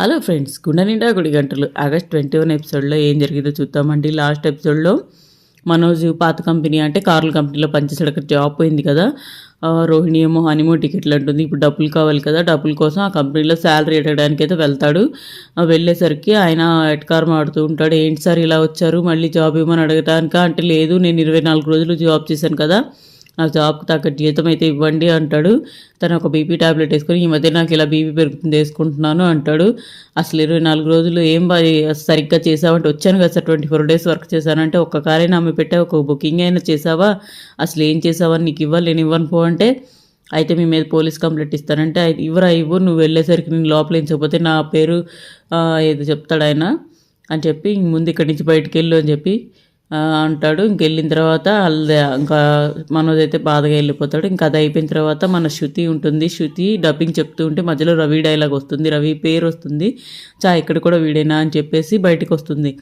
Hello friends గుండె నిండా గుడి గంటలు. ఆగస్ట్ ట్వంటీ వన్ ఎపిసోడ్లో ఏం జరిగిందో చూద్దామండి. లాస్ట్ ఎపిసోడ్లో మనోజ్ పాత కంపెనీ అంటే కార్ల కంపెనీలో పనిచేసాడు అక్కడ జాబ్ పోయింది కదా. రోహిణి ఏమో హనీమూన్ టికెట్లు అంటుంది. ఇప్పుడు డబ్బులు కావాలి కదా డబ్బుల కోసం ఆ కంపెనీలో శాలరీ ఎట్టడానికి అయితే వెళ్తాడు వెళ్ళేసరికి ఆయన ఎట్కార్ ఆడుతూ ఉంటాడు. ఏంటి సార్ ఇలా వచ్చారు? మళ్ళీ జాబ్ ఇవ్వమని అడగటానిక అంటే లేదు నేను ఇరవై నాలుగు రోజులు జాబ్ చేశాను కదా. ఆ జాబ్కి తగ్గ జీతం అయితే ఇవ్వండి అంటాడు. తను ఒక బీపీ టాబ్లెట్ వేసుకొని ఈ మధ్య నాకు ఇలా బీపీ పెరుగుతుంది వేసుకుంటున్నాను అంటాడు. అసలు ఇరవై నాలుగు రోజులు ఏం బా సరిగ్గా చేసావంటే వచ్చాను కదా sir twenty four days work చేశానంటే ఒక్క కారైనా ఆమె పెట్టా ఒక బుకింగ్ అయినా చేసావా అసలు ఏం చేసావని నీకు ఇవ్వాలి నేను ఇవ్వను పో అంటే అయితే మీ మీద పోలీస్ కంప్లైంట్ ఇస్తానంటే "అయితే ఇవ్వరా ఇవ్వు నువ్వు వెళ్ళేసరికి నేను లోపల ఎంచకపోతే నా పేరు ఏదో చెప్తాడు ఆయన అని చెప్పి "ఇంక ముందు ఇక్కడి నుంచి బయటికి వెళ్ళు అని చెప్పి అంటాడు. ఇంకెళ్ళిన తర్వాత వాళ్ళ ఇంకా మనోజ్ అయితే బాధగా వెళ్ళిపోతాడు. ఇంకా అది అయిపోయిన తర్వాత మన శృతి ఉంటుంది. శృతి డబ్బింగ్ చెప్తూ ఉంటే మధ్యలో రవి డైలాగ్ వస్తుంది. రవి పేరు వస్తుంది. చా ఇక్కడ కూడా వీడేనా అని చెప్పేసి బయటకు వస్తుంది.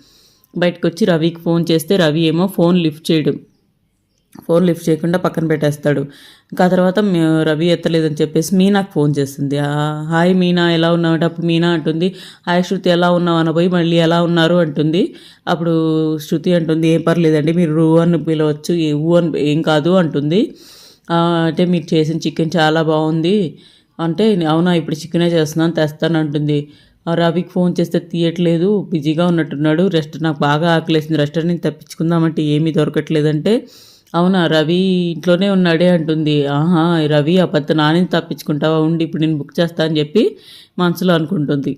బయటకు వచ్చి రవికి ఫోన్ చేస్తే రవి ఏమో ఫోన్ లిఫ్ట్ చేయడం. ఫోన్ లిఫ్ట్ చేయకుండా పక్కన పెట్టేస్తాడు. ఇంకా తర్వాత రవి ఎత్తలేదని చెప్పేసి మీనాకు ఫోన్ చేస్తుంది. హాయ్ మీనా ఎలా ఉన్నావు? అప్పుడు మీనా అంటుంది హాయ్ శృతి ఎలా ఉన్నావు? అనబోయి మళ్ళీ ఎలా ఉన్నారు? అంటుంది. అప్పుడు శృతి అంటుంది ఏం పర్లేదండి మీరు రూ అని పిలవచ్చు ఊ అని ఏం కాదు అంటుంది. అంటే మీరు చేసిన చికెన్ చాలా బాగుంది. అంటే అవునా ఇప్పుడు చికెనే చేస్తున్నాను తెస్తాను అంటుంది. రవికి ఫోన్ చేస్తే తీయట్లేదు బిజీగా ఉన్నట్టున్నాడు. రెస్ట్ నాకు బాగా ఆకలేసింది. రెస్టారెంట్ నుంచి తప్పించుకుందామంటే ఏమీ దొరకట్లేదంటే అవునా? రవి ఇంట్లోనే ఉన్నాడే అంటుంది. ఆహా రవి ఆ పెద్ద నాని తప్పించుకుంటావా? ఉండి ఇప్పుడు నేను బుక్ చేస్తా అని చెప్పి మనసులో అనుకుంటుంది.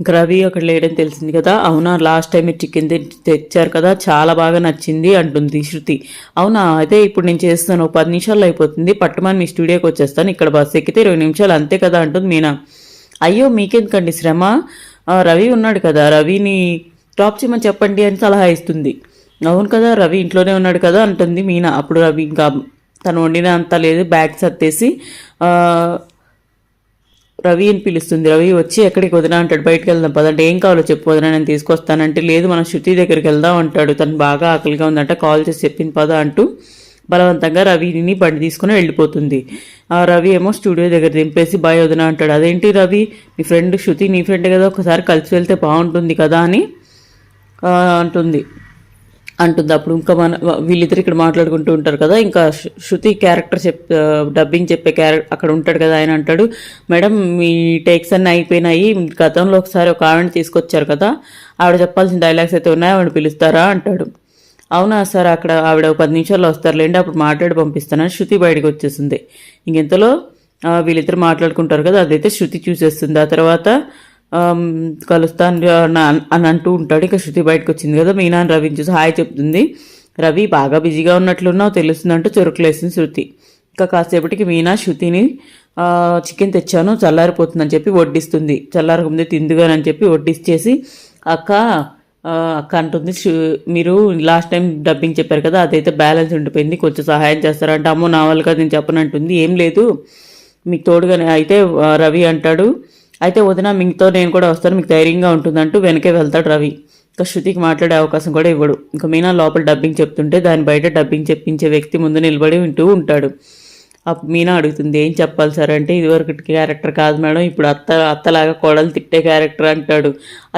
ఇంకా రవి అక్కడ లేడని తెలిసింది కదా. అవునా లాస్ట్ టైం మీరు చికెన్ తెచ్చారు కదా. చాలా బాగా నచ్చింది అంటుంది శృతి. అవునా అయితే ఇప్పుడు నేను చేస్తాను. ఒక పది నిమిషాల్లో అయిపోతుంది. పట్టుమని మీ స్టూడియోకి వచ్చేస్తాను. ఇక్కడ బస్సు ఎక్కితే ఇరవై నిమిషాలు. అంతే కదా అంటుంది మీనా. అయ్యో మీకెందుకండి శ్రమ? రవి ఉన్నాడు కదా. రవిని డ్రాప్ చేయమని చెప్పండి అని సలహా ఇస్తుంది. అవును కదా రవి ఇంట్లోనే ఉన్నాడు కదా అంటుంది మీనా. అప్పుడు రవి ఇంకా తను వండిన అంత లేదు బ్యాగ్ సర్దేసి రవి అని పిలుస్తుంది. రవి వచ్చి ఎక్కడికి వదినా అంటాడు బయటకు వెళ్దాం పదంటే ఏం కావాలో చెప్పు వదినా నేను తీసుకొస్తానంటే లేదు మన శృతి దగ్గరికి వెళ్దాం అంటాడు. తను బాగా ఆకలిగా ఉందంట కాల్ చేసి చెప్పింది పద అంటూ బలవంతంగా రవిని బండి తీసుకుని వెళ్ళిపోతుంది. ఆ రవి ఏమో స్టూడియో దగ్గర దింపేసి బాయ్ వదినా అంటాడు. అదేంటి రవి నీ ఫ్రెండ్ శృతి నీ ఫ్రెండ్ కదా ఒకసారి కలిసి వెళ్తే బాగుంటుంది కదా అని అంటుంది. అంటుంది. అప్పుడు ఇంకా మన వీళ్ళిద్దరు ఇక్కడ మాట్లాడుకుంటూ ఉంటారు కదా. ఇంకా శృతి క్యారెక్టర్ చెప్ డబ్బింగ్ చెప్పే క్యారెక్టర్ అక్కడ ఉంటాడు కదా ఆయన అంటాడు. మేడం మీ టేక్స్ అన్నీ అయిపోయినాయి. గతంలో ఒకసారి ఒక ఆవిడ తీసుకొచ్చారు కదా. ఆవిడ చెప్పాల్సిన డైలాగ్స్ అయితే ఉన్నాయి? ఆవిడ పిలుస్తారా? అంటాడు. అవునా సార్ అక్కడ ఆవిడ ఒక పది నిమిషాల్లో వస్తారులేండి అప్పుడు మాట్లాడి పంపిస్తానని శృతి బయటకు వచ్చేసింది. ఇంకెంతలో ఆ, వీళ్ళిద్దరు మాట్లాడుకుంటారు కదా. అదైతే శృతి చూసేస్తుంది. ఆ తర్వాత కలుస్తాను అని అంటూ ఉంటాడు. ఇక శృతి బయటకు వచ్చింది కదా మీనా అని రవిని చూసి హాయ్ చెప్తుంది. రవి బాగా బిజీగా ఉన్నట్లున్నావు తెలుస్తుందంటూ చురుకులేసింది శృతి. ఇంకా కాసేపటికి మీనా శృతిని చికెన్ తెచ్చాను చల్లారిపోతుందని చెప్పి వడ్డిస్తుంది. చల్లారకముందే తిందుగానని చెప్పి వడ్డిచ్చేసి అక్క అక్క అంటుంది మీరు లాస్ట్ టైం డబ్బింగ్ చెప్పారు కదా అదైతే బ్యాలెన్స్ ఉండిపోయింది కొంచెం సహాయం చేస్తారంటే అమ్మో నా కదా నేను చెప్పనంటుంది ఏం లేదు మీకు తోడుగానే అయితే రవి అంటాడు అయితే వదిన మీతో నేను కూడా వస్తాను మీకు ధైర్యంగా ఉంటుందంటూ వెనకే వెళ్తాడు రవి. ఇంకా శృతికి మాట్లాడే అవకాశం కూడా ఇవ్వడు. ఇంకా మీనా లోపల డబ్బింగ్ చెప్తుంటే దాని బయట డబ్బింగ్ చెప్పించే వ్యక్తి ముందు నిలబడి వింటూ ఉంటాడు. అప్పుడు మీనా అడుగుతుంది ఏం చెప్పాలి సార్ అంటే ఇదివరకు క్యారెక్టర్ కాదు మేడం ఇప్పుడు అత్త అత్తలాగా కోడలు తిట్టే క్యారెక్టర్ అంటాడు.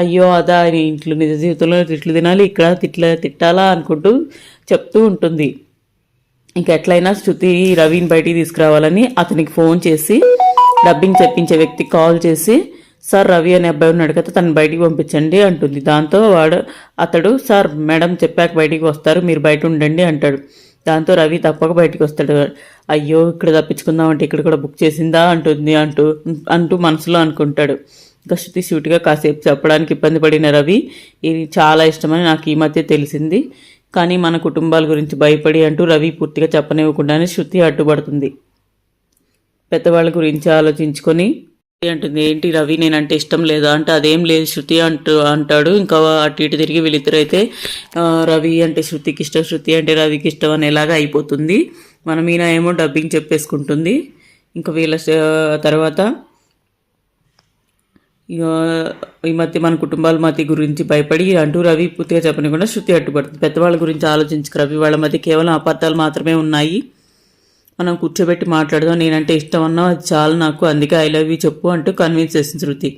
అయ్యో అదా అని ఇంట్లో నిజ జీవితంలో తిట్లు తినాలి ఇక్కడ తిట్ల తిట్టాలా అనుకుంటూ చెప్తూ ఉంటుంది. ఇంకెట్లయినా శృతి రవిని బయటికి తీసుకురావాలని అతనికి ఫోన్ చేసి డబ్బింగ్ చెప్పించే వ్యక్తి కాల్ చేసి సార్ రవి అనే అబ్బాయి ఉన్నాడు కదా తను బయటికి పంపించండి అంటుంది. దాంతో వాడు అతడు సార్ మేడం చెప్పాక బయటికి వస్తారు మీరు బయట ఉండండి అంటాడు. దాంతో రవి తప్పక బయటికి వస్తాడు. అయ్యో ఇక్కడ తప్పించుకుందాం అంటే ఇక్కడ కూడా బుక్ చేసిందా అంటుంది అంటూ అంటూ మనసులో అనుకుంటాడు. ఇంకా శృతి సూటిగా కాసేపు చెప్పడానికి ఇబ్బంది పడిన రవి ఇది చాలా ఇష్టమని నాకు ఈ మధ్య తెలిసింది. కానీ మన కుటుంబాల గురించి భయపడి అంటూ రవి పూర్తిగా చెప్పనివ్వకుండానే శృతి అడ్డుపడుతుంది. పెద్దవాళ్ళ గురించి ఆలోచించుకొని అంటుంది ఏంటి రవి నేనంటే ఇష్టం లేదా? అంటే అదేం లేదు శృతి అంటూ అంటాడు. ఇంకా అటు ఇటు తిరిగి వీళ్ళిద్దరు అయితే రవి అంటే శృతికి ఇష్టం శృతి అంటే రవికి ఇష్టం అనేలాగా అయిపోతుంది. మన మీనా ఏమో డబ్బింగ్ చెప్పేసుకుంటుంది. ఇంకా వీళ్ళ తర్వాత ఈ మధ్య మన కుటుంబాల మధ్య గురించి భయపడి అంటూ రవి పూర్తిగా చెప్పనికుండా శృతి అడ్డుపడుతుంది. పెద్దవాళ్ళ గురించి ఆలోచించుకు రవి. వాళ్ళ మధ్య కేవలం అపార్థాలు మాత్రమే ఉన్నాయి. మనం కూర్చోబెట్టి మాట్లాడదాం. నేనంటే ఇష్టం అన్నావు అది చాలు నాకు అందుకే ఐ లవ్ యూ చెప్పు అంటూ కన్విన్స్ చేసింది శృతి.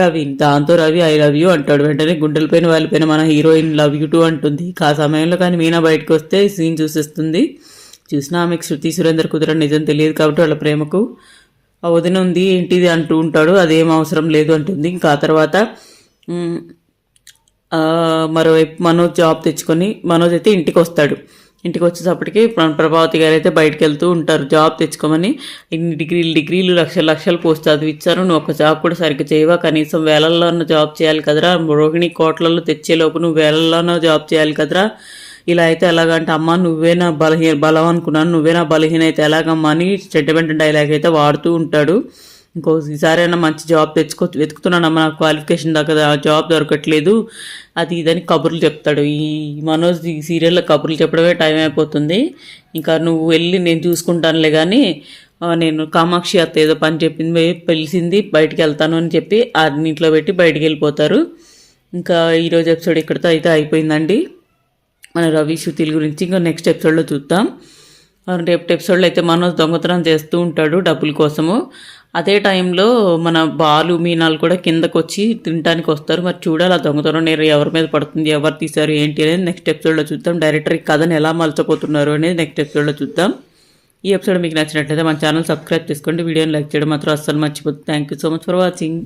రవి దాంతో రవి ఐ లవ్ యూ అంటాడు. వెంటనే గుండెలపైన వాళ్ళపైన మన హీరోయిన్ లవ్ యూ టూ అంటుంది. ఆ సమయంలో కానీ మీనా బయటకు వస్తే సీన్ చూసేస్తుంది. చూసినా ఆమెకు శృతి సురేందర్ కుదరని నిజం తెలియదు కాబట్టి వాళ్ళ ప్రేమకు వదిన ఉంది ఏంటిది అంటూ ఉంటాడు. అదేం అవసరం లేదు అంటుంది. ఇంకా ఆ తర్వాత మరోవైపు మనోజ్ జాబ్ తెచ్చుకొని మనోజ్ అయితే ఇంటికి వస్తాడు. ఇంటికి వచ్చేటప్పటికి ప్రభావతి గారు అయితే బయటకు వెళ్తూ ఉంటారు. జాబ్ తెచ్చుకోమని ఇన్ని డిగ్రీలు డిగ్రీలు లక్షలు లక్షలు పోస్ట్ చదివిచ్చారు. నువ్వు ఒక జాబ్ కూడా సరిగ్గా చేయవా? కనీసం వేలల్లో జాబ్ చేయాలి కదరా? రోహిణి కోట్లలో తెచ్చేలోపు నువ్వు వేలల్లోనో జాబ్ చేయాలి కదరా? ఇలా అయితే ఎలాగంటే అమ్మ నువ్వే నా బలహీన బలం అనుకున్నాను. నువ్వే నా బలహీన అయితే ఎలాగమ్మా అని సెంటిమెంట్ డైలాగ్ అయితే వాడుతూ ఉంటాడు. ఇంకో ఈసారైనా మంచి జాబ్ తెచ్చుకో వెతుకుతున్నానమ్మా నాకు క్వాలిఫికేషన్ దగ్గర జాబ్ దొరకట్లేదు. అది ఇదని కబుర్లు చెప్తాడు. ఈ మనోజ్ ఈ సీరియల్లో కబుర్లు చెప్పడమే టైం అయిపోతుంది. ఇంకా నువ్వు వెళ్ళి నేను చూసుకుంటానులే కానీ నేను కామాక్షి అత్త ఏదో పని చెప్పింది పిలిచింది బయటికి వెళ్తాను అని చెప్పి అన్నింట్లో ఇంట్లో పెట్టి బయటికి వెళ్ళిపోతారు. ఇంకా ఈరోజు ఎపిసోడ్ ఇక్కడితో అయితే అయిపోయిందండి. మన రవి శృతిల గురించి ఇంకా నెక్స్ట్ ఎపిసోడ్లో చూద్దాం. రేపు ఎపిసోడ్లో అయితే మనోజ్ దొంగతనం చేస్తూ ఉంటాడు డబ్బుల కోసము. అదే టైంలో మన బాలు మీనాలు కూడా కిందకు వచ్చి తినడానికి వస్తారు. మరి చూడాలి ఆ దొంగతనం నేర ఎవరి మీద పడుతుంది ఎవరు తీశారు ఏంటి అనేది నెక్స్ట్ ఎపిసోడ్లో చూద్దాం. డైరెక్టర్ ఈ కథను ఎలా మలచబోతున్నారు అనేది నెక్స్ట్ ఎపిసోడ్లో చూద్దాం. ఈ ఎపిసోడ్ మీకు నచ్చినట్లయితే మన ఛానల్ సబ్స్క్రైబ్ చేసుకోండి. వీడియోని లైక్ చేయడం మాత్రం అస్సలు మర్చిపోతుంది thank you so much for watching